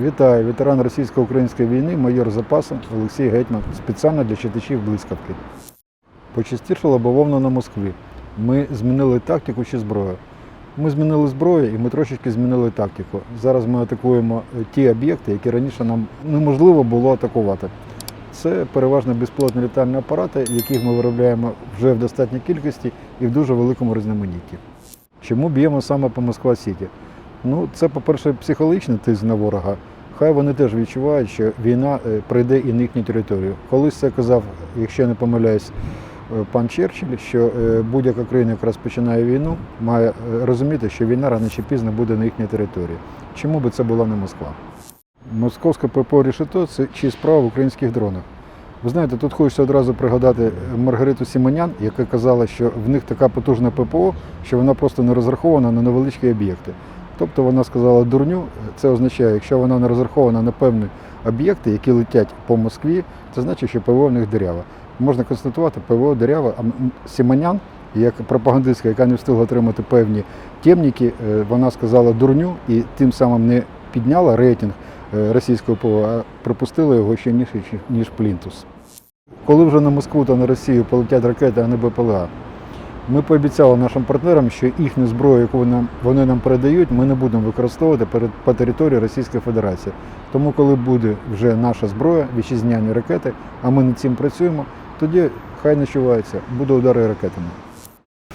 Вітаю, ветеран російсько-української війни, майор запасу Олексій Гетьман, спеціально для читачів блискавки. Почастішала бавовна на Москві. Ми змінили тактику чи зброю. Ми змінили зброю і ми трошечки змінили тактику. Зараз ми атакуємо е, ті об'єкти, які раніше нам неможливо було атакувати. Це переважно безпілотні літальні апарати, яких ми виробляємо вже в достатній кількості і в дуже великому різноманітті. Чому б'ємо саме по Москва Сіті? Ну, це, по-перше, психологічний тиск на ворога. Хай вони теж відчувають, що війна е, прийде і на їхню територію. Колись це казав, якщо не помиляюсь, е, пан Черчилль, що е, будь-яка країна, яка розпочинає війну, має розуміти, що війна рано чи пізно буде на їхній території. Чому би це була не Москва? Московське ППО «Решето» – це чи справа в українських дронах. Ви знаєте, тут хочеться одразу пригадати Маргариту Сімонян, яка казала, що в них така потужна ППО, що вона просто не розрахована на невеличкі об'єкти. Тобто вона сказала дурню, це означає, якщо вона не розрахована на певні об'єкти, які летять по Москві, це значить, що ПВО в них дирява. Можна констатувати, ПВО дирява, а Сімонян, як пропагандистка, яка не встигла отримати певні темніки, е, вона сказала дурню і тим самим не підняла рейтинг е, російського ПВО, а пропустила його ще ніж, ніж Плінтус. Коли вже на Москву та на Росію полетять ракети, а не БПЛА, ми пообіцяли нашим партнерам, що їхню зброю, яку вони нам, передають, ми не будемо використовувати перед, по території Російської Федерації. Тому, коли буде вже наша зброя, вітчизняні ракети, а ми над цим працюємо, тоді хай начувається, буде удари ракетами.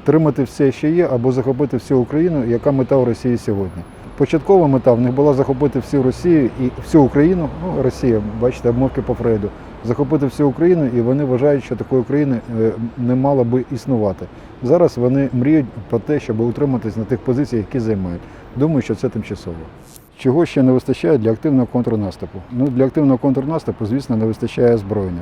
Втримати все, що є, або захопити всю Україну, яка мета у Росії сьогодні. Початкова мета в них була захопити всю Росію і всю Україну, ну Росія, бачите, обмовки по Фрейду, захопити всю Україну, і вони вважають, що такої країни е, не мало би існувати. Зараз вони мріють про те, щоб утриматись на тих позиціях, які займають. Думаю, що це тимчасово. Чого ще не вистачає для активного контрнаступу? Ну, для активного контрнаступу, звісно, не вистачає озброєння.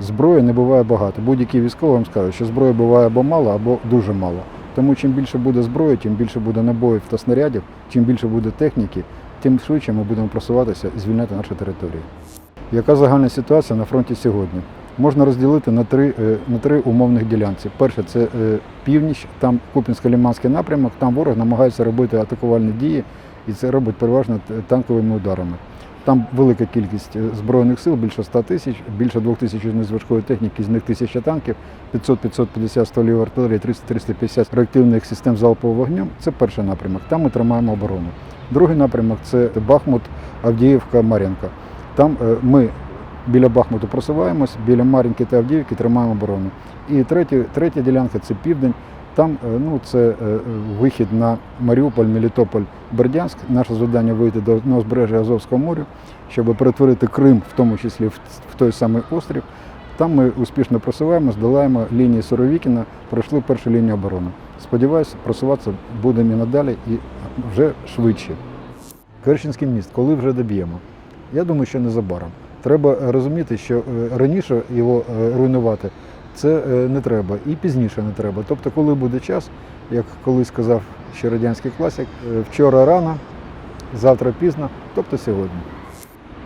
Зброї не буває багато. Будь-який військовий вам скаже, що зброї буває або мало, або дуже мало. Тому чим більше буде зброї, тим більше буде набоїв та снарядів, чим більше буде техніки, тим швидше ми будемо просуватися і звільняти наші території. Яка загальна ситуація на фронті сьогодні? Можна розділити на три, е, на три умовних ділянці. Перше це е, північ, там Купінсько-Ліманський напрямок, там ворог намагається робити атакувальні дії, і це робить переважно танковими ударами. Там велика кількість е, збройних сил, більше 100 тисяч, більше 2 тисяч незважкої техніки, з них тисяча танків, 500-550 стволів артилерії, 300-350 реактивних систем залпового вогню. Це перший напрямок. Там ми тримаємо оборону. Другий напрямок це Бахмут, Авдіївка, Мар'їнка. Там е, ми біля Бахмуту просуваємось, біля Мар'їнки та Авдіївки тримаємо оборону. І третя, третя ділянка це південь. Там е, ну, це е, вихід на Маріуполь, Мелітополь, Бердянськ. Наше завдання вийти до узбережжя Азовського моря, щоб перетворити Крим, в тому числі в той самий острів. Там ми успішно просуваємо, здолаємо лінії Суровікіна, пройшли першу лінію оборони. Сподіваюся, просуватися будемо і надалі і вже швидше. Керченський міст, коли вже доб'ємо? Я думаю, що незабаром. Треба е, розуміти, що е, раніше його е, руйнувати це не треба і пізніше не треба. Тобто, коли буде час, як колись сказав ще радянський класик, вчора рано, завтра пізно, тобто сьогодні.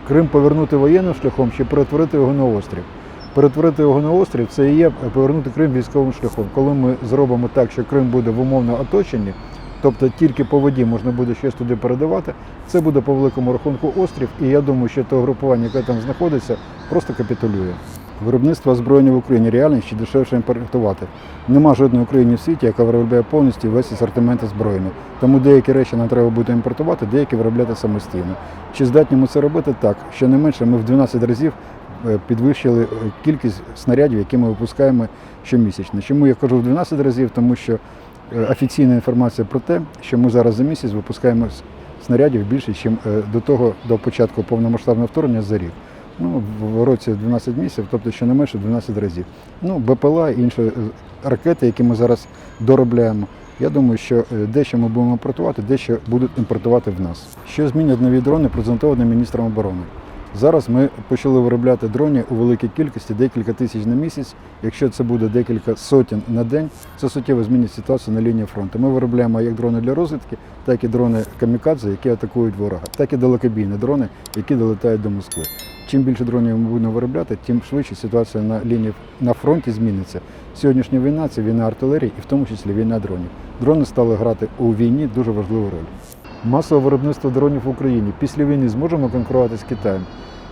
Крим повернути воєнним шляхом чи перетворити його на острів. Перетворити його на острів це і є повернути Крим військовим шляхом. Коли ми зробимо так, що Крим буде в умовно оточенні, тобто тільки по воді можна буде щось туди передавати, це буде по великому рахунку острів, і я думаю, що те групування, яке там знаходиться, просто капітулює. Виробництво озброєння в Україні реально ще дешевше імпортувати. Нема жодної країни в світі, яка виробляє повністю весь асортимент озброєння. Тому деякі речі нам треба буде імпортувати, деякі виробляти самостійно. Чи здатні ми це робити? Так. Щонайменше ми в 12 разів е, підвищили е, кількість снарядів, які ми випускаємо щомісячно. Чому я кажу в 12 разів? Тому що офіційна інформація про те, що ми зараз за місяць випускаємо снарядів більше, ніж до того, до початку повномасштабного вторгнення за рік. Ну, в році 12 місяців, тобто щонайменше 12 разів. Ну, БПЛА і інші е, ракети, які ми зараз доробляємо. Я думаю, що е, дещо ми будемо імпортувати, дещо будуть імпортувати в нас. Що змінять нові дрони, презентовані міністром оборони. Зараз ми почали виробляти дронів у великій кількості, декілька тисяч на місяць. Якщо це буде декілька сотень на день, це суттєво змінить ситуацію на лінії фронту. Ми виробляємо як дрони для розвідки, так і дрони камікадзе, які атакують ворога, так і далекобійні дрони, які долетають до Москви. Чим більше дронів ми будемо виробляти, тим швидше ситуація на лінії на фронті зміниться. Сьогоднішня війна це війна артилерії і в тому числі війна дронів. Дрони стали грати у війні дуже важливу роль. Масове виробництво дронів в Україні. Після війни зможемо конкурувати з Китаєм?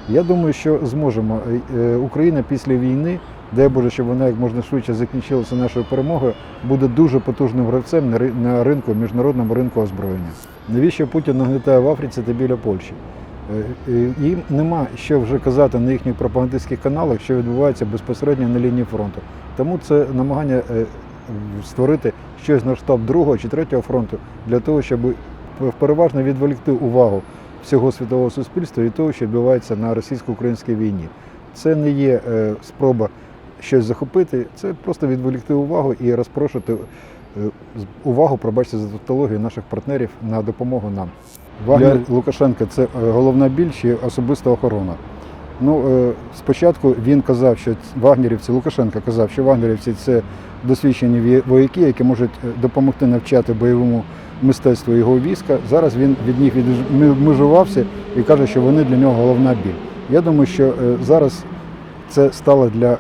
Я думаю, що зможемо. Е, е, Україна після війни, дай Боже, щоб вона як можна швидше закінчилася нашою перемогою, буде дуже потужним гравцем на ринку, міжнародному ринку озброєння. Навіщо Путін нагнетає в Африці та біля Польщі? Е, Їм нема що вже казати на їхніх пропагандистських каналах, що відбувається безпосередньо на лінії фронту. Тому це намагання створити щось на штаб другого чи третього фронту для того, щоб переважно відволікти увагу всього світового суспільства від того, що відбувається на російсько-українській війні. Це не є е, спроба щось захопити, це просто відволікти увагу і розпрошувати е, увагу, пробачте за тавтологію наших партнерів на допомогу нам. Вагнер Лукашенка це е, головна біль чи особиста охорона. Ну, е, спочатку він казав, що вагнерівці, Лукашенко казав, що вагнерівці це досвідчені вояки, які можуть е, допомогти навчати бойовому мистецтву його війська. Зараз він від них відмежувався і каже, що вони для нього головна біль. Я думаю, що е, зараз це стало для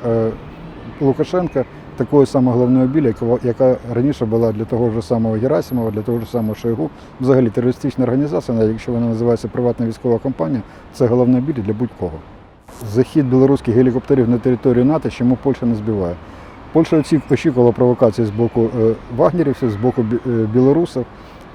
Лукашенка такою самою головною біль, яка раніше була для того ж самого Герасимова, для того ж самого Шойгу. Взагалі терористична організація, навіть якщо вона називається приватна військова компанія, це головна біль для будь-кого. Захід білоруських гелікоптерів на територію НАТО, чому Польща не збиває. Польща очікувала провокації з боку е, вагнерівців, з боку е, білорусів.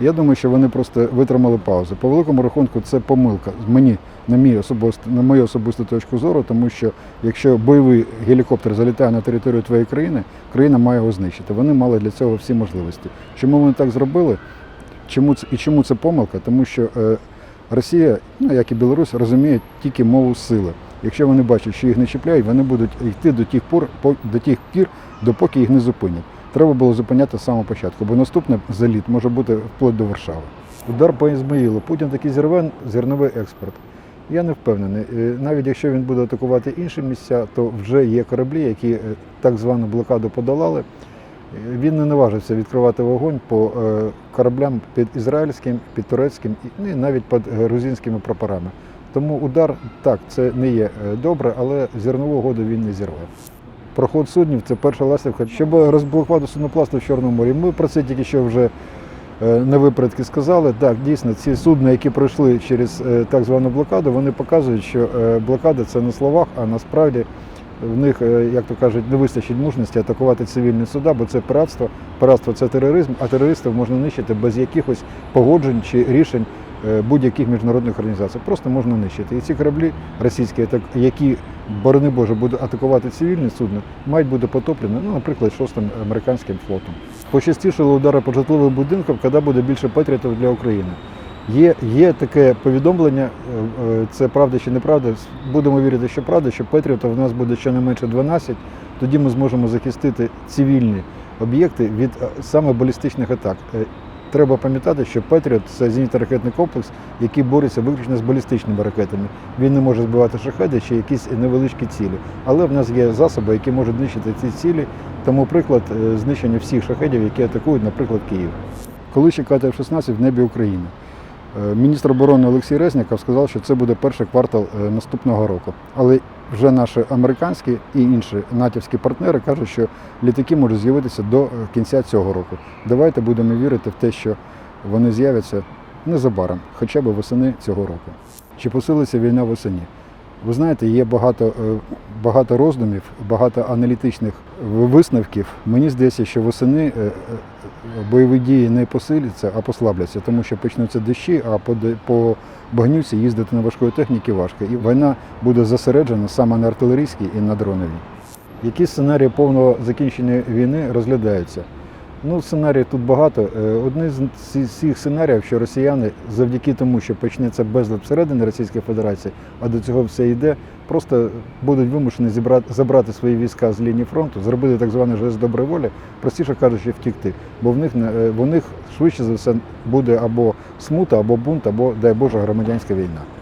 Я думаю, що вони просто витримали паузу. По великому рахунку, це помилка. Мені, на, мій особист, на мою особисту точку зору, тому що якщо бойовий гелікоптер залітає на територію твоєї країни, країна має його знищити. Вони мали для цього всі можливості. Чому вони так зробили? Чому це, і чому це помилка? Тому що е, Росія, ну як і Білорусь, розуміє тільки мову сили. Якщо вони бачать, що їх не чіпляють, вони будуть йти до тих пор, по- до тих пір, допоки їх не зупинять. Треба було зупиняти з самого початку, бо наступний заліт може бути вплоть до Варшави. Удар по Ізмаїлу. Путін такий зірве зерновий експорт. Я не впевнений. Е, Навіть якщо він буде атакувати інші місця, то вже є кораблі, які е, так звану блокаду подолали. Е, Він не наважився відкривати вогонь по кораблям під ізраїльським, під турецьким і ну, навіть під грузинськими прапорами. Тому удар так, це не є е, добре, але зернову угоду він не зірвав. Проход суднів це перша ластівка. Щоб розблокувати суднопласти в Чорному морі. Ми про це тільки що вже е, на випередки сказали. Так, дійсно, ці судна, які пройшли через е, так звану блокаду, вони показують, що блокада це не словах, а насправді в них, як то кажуть, не вистачить мужності атакувати цивільні суда, бо це пиратство. Пиратство це тероризм, а терористів можна нищити без якихось погоджень чи рішень будь-яких міжнародних організацій. Просто можна нищити. І ці кораблі російські, які, борони Боже, будуть атакувати цивільні судна, мають бути потоплені, ну, наприклад, шостим американським флотом. Пощастішили удари по житловим будинкам, коли буде більше патріотів для України. Є, є таке повідомлення, е, е, це правда чи неправда. Будемо вірити, що правда, що патріотів в нас буде щонайменше 12, тоді ми зможемо захистити цивільні об'єкти від е, саме балістичних атак. Треба пам'ятати, що Петріот це зенітно-ракетний комплекс, який бореться виключно з балістичними ракетами. Він не може збивати шахеди чи якісь невеличкі цілі. Але в нас є засоби, які можуть нищити ці цілі. Тому приклад е, знищення всіх шахедів, які атакують, наприклад, Київ. Коли чекати F-16 в небі України? Е, Міністр оборони Олексій Резніков сказав, що це буде перший квартал е, наступного року. Але вже наші американські і інші натівські партнери кажуть, що літаки можуть з'явитися до е, кінця цього року. Давайте будемо вірити в те, що вони з'являться незабаром, хоча б восени цього року. Чи посилиться війна восені? Ви знаєте, є багато, е, багато роздумів, багато аналітичних висновків. Мені здається, що восени е, бойові дії не посиляться, а послабляться, тому що почнуться дощі, а по, по багнюці їздити на важкої техніки важко. І війна буде зосереджена саме на артилерійській і на дроновій. Які сценарії повного закінчення війни розглядаються? Ну, сценаріїв тут багато. Е, Одне з цих сценаріїв, що росіяни завдяки тому, що почнеться безлад всередині Російської Федерації, а до цього все йде, просто будуть вимушені зібрати, забрати свої війська з лінії фронту, зробити так званий жест доброї волі, простіше кажучи, втікти. Бо в них, е, в них швидше за все буде або смута, або бунт, або, дай Боже, громадянська війна.